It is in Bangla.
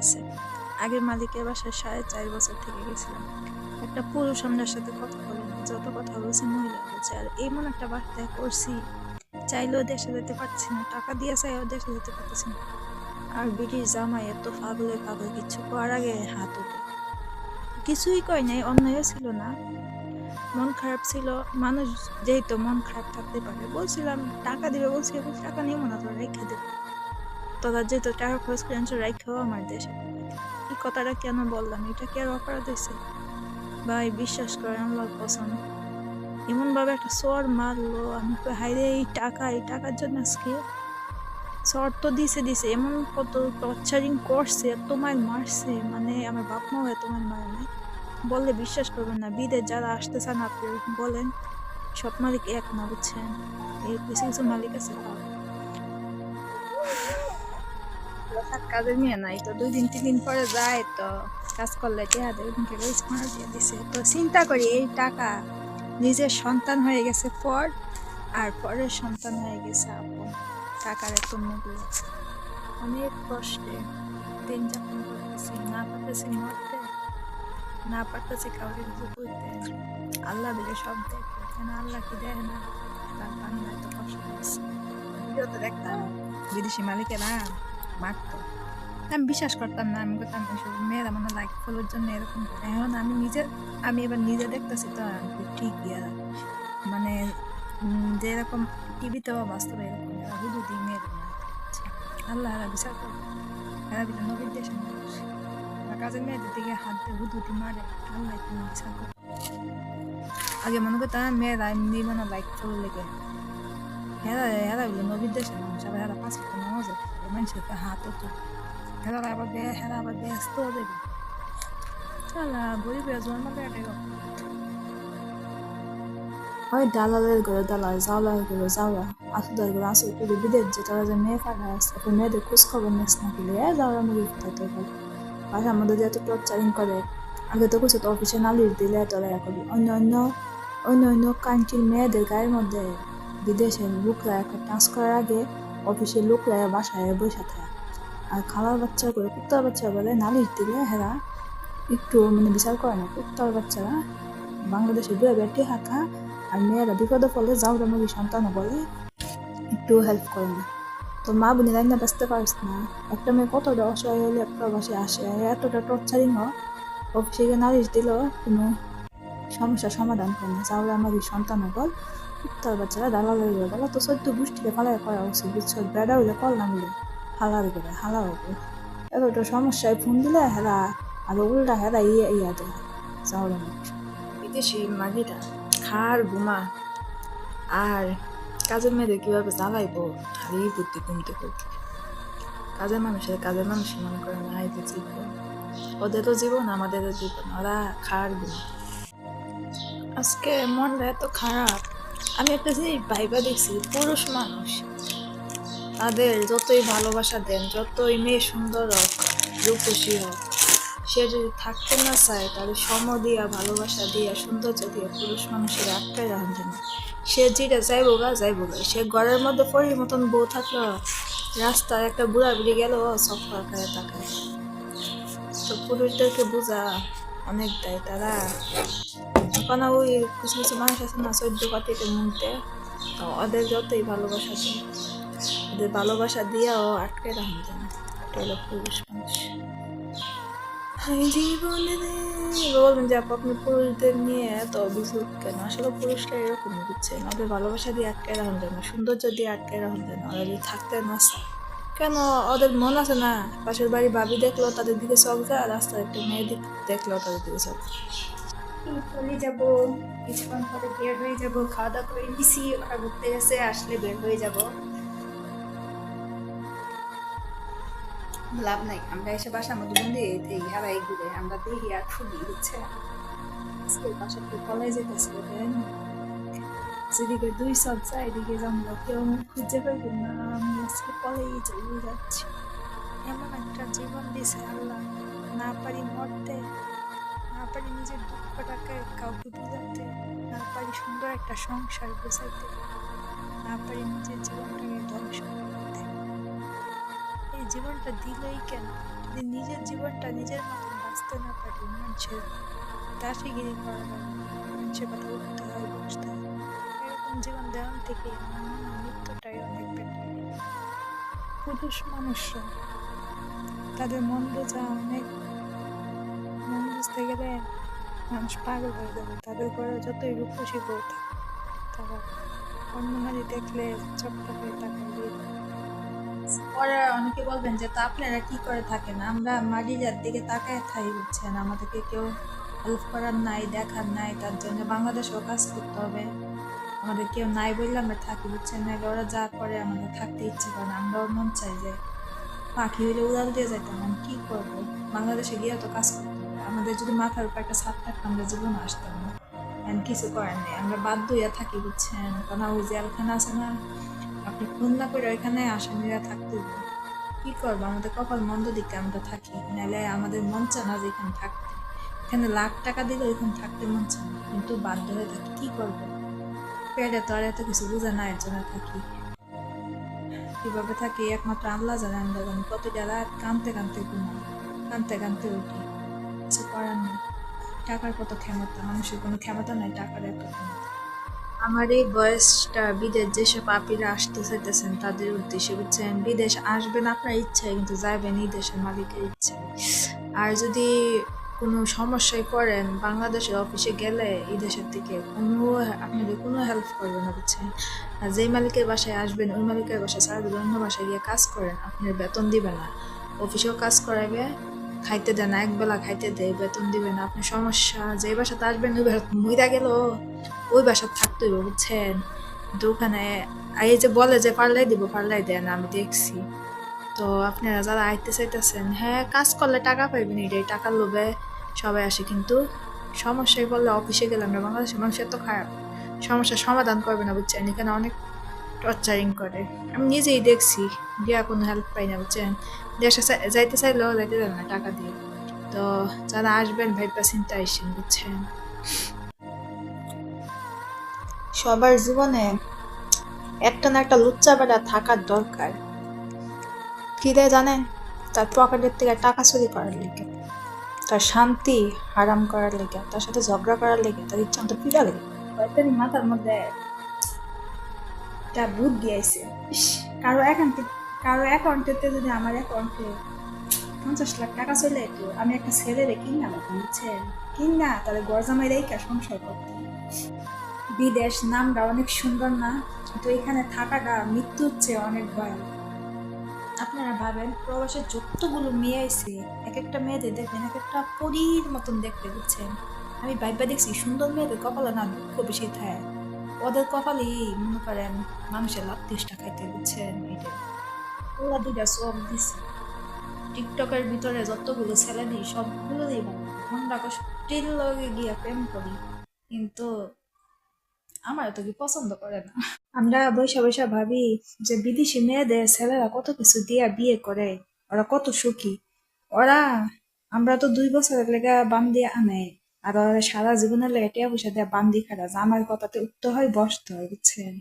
আছে আগের মালিকের বাসায় সাড়ে চার বছর থেকে গেছিলাম। একটা পুরুষ আমার সাথে কথা বলে যত কথা বলছে মহিলা বলছে, আর এমন একটা বার্তায় করছি, চাইলেও দেশে যেতে পারছি না, টাকা দিয়ে চাইও দেশে যেতে পারছি না। আর বিটির জামাই এত ফাগলে ফাগল কিছু করার আগে হাত উঠে। কিছুই কয় নাই, অন্যায়ও ছিল না। মন খারাপ ছিল, মানুষ যেহেতু মন খারাপ থাকতে পারে। বলছিলাম, টাকা দিবে, বলছি টাকা নিয়ে মনে তোরা রেখে দেবে। তোরা যেহেতু টাকা খরচ করে আনছো রেখেও আমার দেশে এই কথাটা কেন বললাম? এটা কি আর অপরাধ হয়েছে ভাই, বিশ্বাস করেন আল্লাহ পছন্দ এমনভাবে একটা চর মারলো, আমি হাইরে এই টাকা, এই টাকার জন্য আজকে? চর তো দিছে দিছে। এমন কত টর্চারিং করছে মাইল মারছে। মানে আমার বাপ মাও মাইল মারে নাই। বললে বিশ্বাস করবেন না বিদেশ যারা আসতে চান আপনি বলেন, সব মালিক এক না, বুঝছেন? এই কিছু কিছু মালিক আছে ভালো। কাজের নিয়ে নাই, তো দুই দিন, তিন দিন পরে যায়, তো কাজ করলে টেহা দেয়, ওদিনকে দিয়ে দিছে। তো চিন্তা করি এই টাকা নিজের সন্তান হয়ে গেছে পর, আর পরের সন্তান হয়ে গেছে আপন টাকার এত মূল্য। অনেক কষ্টে, দিন যাপন করতেছি, না পারতেছি মরতে, না পারতেছি কাউকে কিছু আল্লাহ দিলে সব দেখে, কেন আল্লাহ কি দেখে না? তার বান্দা এত কষ্ট ভিডিওতে দেখতাম, বিদেশি মালিকেরা মারতো। আমি বিশ্বাস করতাম না, আমি করতাম মেয়েরা মানে লাইক ফলোর জন্য এরকম এখন আমি নিজে, আমি এবার নিজে দেখতেছি তো ঠিক ইয়া। মানে যেরকম টিভিতে বা বাস্তবে এরকম এরা হুদু দিয়ে মেয়েদের আল্লাহ এরা বিচার করবে এরা নবীর মানুষ। কাজের মেয়েদের দিকে হাত দিয়ে হুদু দিয়ে মারে। আল্লাহ তুমি বিচার করবে আগে মনে করতাম মেয়েরা এমনি মানে লাইক ফলো লেগে হেরা হেরা হইল নবীর মানুষ আবার হেরা পাঁচ ফুট নামাজ মানুষের হাত তো হেরা আবার বে হেরা আবার ব্যস্ত দেবে চালা গরিবের জন্ম দেয় হয় দালালের ঘরে দালাল জাওলার ঘরে জাওলা আসুদার ঘরে আসু তুই বিদেশ যে তারা যে মেয়ে ফাঁকা আছে এখন মেয়েদের খোঁজ খবর নিস না কিলে এ জাওলা মুড়ি ফুটাতে পারে বাসার মধ্যে যে এত টর্চারিং করে আগে তো কিছু তো অফিসে নালিশ দিলে তোরা করবি অন্য অন্য অন্য অন্য কান্ট্রির মেয়েদের গায়ের মধ্যে বিদেশের লোকরা একটা টাচ করার আগে অফিসের লোকরা বাসায় বসে থাকে। আর খালার বাচ্চা করে কুত্তার বাচ্চা বলে নালিশ দিলে হেরা একটু মানে বিচার করে না। কুত্তার বাচ্চারা বাংলাদেশে দুয়ে বেটি হাঁকা আর মেয়েরা বিপদে পড়লে যাওরা মুরগি সন্তান বলে একটু হেল্প করে না। তো মা বোনে রান্না বাঁচতে পারিস না। একটা মেয়ে কতটা অসহায় হলে একটা বাসে আসে, এতটা টর্চারিং হয় অফিসে গিয়ে নালিশ দিল কোনো সমস্যার সমাধান করে না। যাওরা মুরগি সন্তান বল। তার বাচ্চারা দালাল হয়ে গেল তো সদ্য গোষ্ঠীকে ফালাই করা উচিত বুঝছ? বেড়া হইলে কল নামলে হালার করে হালা হবে। এতটা সমস্যায় ফোন দিলে হেরা, আর উল্টা হেরা ইয়ে ইয়া দেয় মানুষ বিদেশি মাগিরা খার ঘুমা আর কাজের মেয়েদের কীভাবে জ্বালাইবো? খালি বুদ্ধি কমতে করতে কাজের মানুষের কাজের মানুষের মনে করে না এই যে জীবন তো জীবন আমাদেরও জীবন। ওরা খার ঘুমা আজকে মনটা এত খারাপ। আমি একটা জিনিস ভাইবা দেখছি, পুরুষ মানুষ, তাদের যতই ভালোবাসা দেন, যতই মেয়ে সুন্দর হোক, রূপসী হোক, সে যদি থাকতে না চায়, তাহলে সম দিয়া, ভালোবাসা দিয়া, সৌন্দর্য দিয়া পুরুষ মানুষের আটকায় রাখেন না সে যেটা যাইবো গা যাই গা সে ঘরের মধ্যে পরির মতন বউ থাকল রাস্তায় একটা বুড়া বুড়ি গেল সফা খায় তাকায়। তো পুরুষদেরকে বোঝা অনেক দেয়, তারা এখন ওই কিছু কিছু মানুষ আছে না চোদ্দ পাতিতে মুখতে তো ওদের যতই ভালোবাসা দেয় ওদের ভালোবাসা দিয়াও আটকে জন্য এটা হলো পুরুষ মানুষ। বলবেন যে আপু, আপনি পুরুষদের নিয়ে এত অভিযোগ কেন? আসলে পুরুষরা এরকমই, বুঝছেন? ওদের ভালোবাসা দিয়ে আটকে রাখুন যেন, সৌন্দর্য দিয়ে আটকে রাখুন যেন, ওরা যদি থাকতে না। কেন? ওদের মন আছে না? পাশের বাড়ি ভাবি দেখল, তাদের দিকে চোখ যায়, আর রাস্তায় একটা মেয়ে দেখল, তাদের দিকে চোখ চলে যাব, কিছুক্ষণ পরে বের হয়ে যাব খাওয়া দাওয়া করে নিছি, ওরা ঘুরতে গেছে, আসলে বের হয়ে যাব। লাভ নাই, আমরা এসে বাসার মধ্যে বন্দি এই হারাই ঘুরে, আমরা দেখি আর খুবই হচ্ছে আজকে বাসার থেকে কলেজে যেতেছে যেদিকে দুই সব যায়, এদিকে আমরা কেউ খুঁজে পাইব না আমি আজকে কলেজে চলে যাচ্ছি। এমন একটা জীবন দিছে আল্লাহ, না পারি মরতে। পারি নিজের দুঃখটাকে কাউকে বোঝাতে, না পারি সুন্দর একটা সংসার বোঝাইতে না পারি নিজের জীবনটাকে ধ্বংস করতে। এই জীবনটা দিলেই কেন? যদি নিজের জীবনটা নিজের মতন বাঁচতে না পারি, মানুষের দাসিগিরি করা হয় মানুষের কথা উঠতে হয়, বসতে হয়, এরকম জীবন দেওয়ান থেকে মৃত্যুটাই অনেক বেটার পুরুষ মানুষরা, তাদের মন বোঝা অনেক মন গেলে মানুষ পাগল হয়ে যাবে। তাদের ঘরে যতই রূপসী বউ থাকে তারা অন্য নারী দেখলে চট্টা করে তাকে পরে অনেকে বলবেন যে, তা আপনারা কি করে থাকেন? আমরা মারিজার দিকে তাকায় থাই, বুঝছেন? আমাদেরকে কেউ হেল্প করার নাই, দেখার নাই। তার জন্য বাংলাদেশেও কাজ করতে হবে। আমাদের কেউ নাই বললে আমরা থাকি, বুঝছেন? না ওরা যা করে আমাদের থাকতে ইচ্ছে করে না। আমরাও মন চাই যে, পাখি হইলে উড়াল দিয়ে যাইতাম। আমি কী করব? বাংলাদেশে গিয়ে তো কাজ করতে আমাদের যদি মাথার উপর একটা ছাদ থাকতো, আমরা জীবনে আসতাম না। কিছু করার নেই। আমরা বাধ্য হইয়া থাকি, বুঝছেন? কারণ ওই যে জেলখানা আছে না, আপনি খুন না করে ওইখানে আসামিরা থাকতে। কি করব? আমাদের কপাল মন্দ দিকে আমরা থাকি। নাহলে আমাদের মন চায় না যে এখানে থাকতে। এখানে লাখ টাকা দিলে ওইখানে থাকতে মন চায় না। কিন্তু বাধ্য হয়ে থাকি। কি করব? পেটে তো আর এত কিছু বুঝে না, এর জন্য থাকি। কীভাবে থাকি? একমাত্র আল্লাহ জানে আমরা প্রতিটা রাত কানতে কানতে ঘুমাই। কানতে কানতে উঠি। কিছু করার নেই। টাকার কত ক্ষমতা? মানুষের কোনো ক্ষমতা নাই, টাকার এত আমার এই বয়সটা বিদেশ যেসব আপিরা আসতে চাইতেছেন, তাদের উদ্দেশ্যে বুঝছেন, বিদেশ আসবেন আপনার ইচ্ছায় কিন্তু যাবেন এই দেশের মালিকের ইচ্ছায় আর যদি কোনো সমস্যায় পড়েন, বাংলাদেশের অফিসে গেলে এই দেশের থেকে কোনো আপনাদের কোনো হেল্প করবে না, বুঝছেন? আর যেই মালিকের বাসায় আসবেন, ওই মালিকের বাসায় সারা অন্য বাসায় গিয়ে কাজ করেন, আপনার বেতন দিবে না। অফিসেও কাজ করাবে খাইতে দেয় না, একবেলা খাইতে দেয়, বেতন দিবে না, আপনি সমস্যা যে বাসাতে আসবেন ওই বাসা মহিলা গেল, ওই বাসা থাকতে হইব, বুঝছেন? কিন্তু ওখানে এই যে বলে যে পাল্লাই দিব, পাল্লাই দেয় না, আমি দেখছি। তো আপনারা যারা আইতে চাইতেছেন হ্যাঁ কাজ করলে টাকা পাইবেন, এটাই টাকার লোভে সবাই আসে, কিন্তু সমস্যায় পড়লে অফিসে গেলাম না বাংলাদেশের মানুষ এত খারাপ, সমস্যার সমাধান করবে না, বুঝছেন? এখানে অনেক টর্চারিং করে। আমি নিজেই দেখছি দিয়া কোনো হেল্প পাই না, বুঝছেন? দেশে যাইতে চাইলেও যাইতে দেবে না টাকা দিয়ে তো যারা আসবেন ভাইপা চিন্তা আসেন বুঝছেন? সবার জীবনে একটা না একটা লুচ্চা বেড়া থাকার দরকার। কি দেয় জানেন? তার পকেটের থেকে টাকা চুরি করার লেগে তার শান্তি হারাম করার লেগে তার সাথে ঝগড়া করার লেগে তার ইচ্ছা মতো পিড়া লেগে। হয়তো মাথার মধ্যে একটা বুদ্ধি আইছে। কারও অ্যাকাউন্টে কারও অ্যাকাউন্টেতে যদি আমার অ্যাকাউন্টে পঞ্চাশ লাখ টাকা চলে যেত আমি একটা ছেলে রে কিনা বুঝছেন? কিনা, তাহলে গরজামাই রেখা সংসার করতাম বিদেশ নামটা অনেক সুন্দর না? তো এখানে থাকাটা মৃত্যু হচ্ছে অনেক ভয় আপনারা ভাবেন প্রবাসের যতগুলো মেয়ে আইছে এক একটা মেয়েদের দেখবেন এক একটা পরীর মতন দেখতে, বুঝছেন? আমি ভাইবা দেখছি, সুন্দর মেয়েদের কপালে না, দুঃখ বেশি থাকে। ওদের কপালেই মনে করেন মানুষের লাভ তেষ্টা খাইতে, বুঝছেন? এটা ওরা দুইটা সব দিছে। টিকটকের ভিতরে যতগুলো ছেলে দিই সবগুলো ভালো আমরা স্টিল লগে গিয়া প্রেম করি। কিন্তু আমার তো কি পছন্দ করে না। আমরা বৈশা বৈশা ভাবি যে বিদেশি মেয়েদের ছেলেরা কত কিছু দিয়া বিয়ে করে, ওরা কত সুখী। ওরা, আমরা তো দুই বছরের লেগে বান্দি আনে, আর ওরা সারা জীবনের লেগে টিয়া পয়সা দিয়ে বান্দি খারা আমার কথাতে উঠতে হয়, বসতে হয়, বুঝছেন?